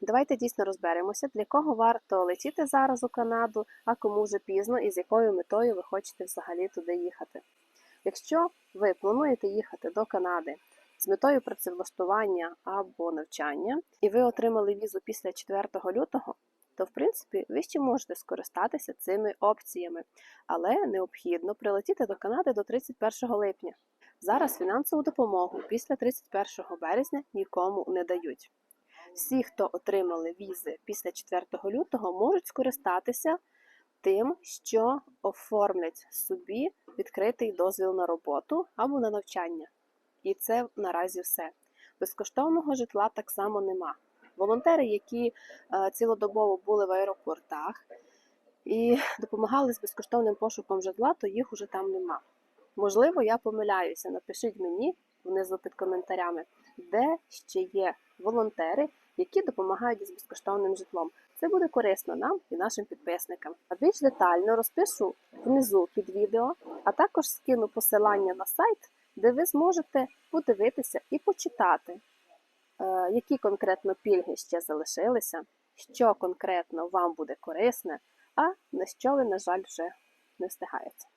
давайте дійсно розберемося, для кого варто летіти зараз у Канаду, а кому вже пізно і з якою метою ви хочете взагалі туди їхати. Якщо ви плануєте їхати до Канади з метою працевлаштування або навчання, і ви отримали візу після 4 лютого, то в принципі ви ще можете скористатися цими опціями, але необхідно прилетіти до Канади до 31 липня. Зараз фінансову допомогу після 31 березня нікому не дають. Всі, хто отримали візи після 4 лютого, можуть скористатися тим, що оформлять собі відкритий дозвіл на роботу або на навчання. І це наразі все. Безкоштовного житла так само нема. Волонтери, які е, цілодобово були в аеропортах і допомагали з безкоштовним пошуком житла, то їх уже там нема. Можливо, я помиляюся. Напишіть мені внизу під коментарями, де ще є волонтери, які допомагають з безкоштовним житлом. Це буде корисно нам і нашим підписникам. А більш детально розпишу внизу під відео, а також скину посилання на сайт, де ви зможете подивитися і почитати, е, які конкретно пільги ще залишилися, що конкретно вам буде корисне, а на що ви, на жаль, вже не встигаєте.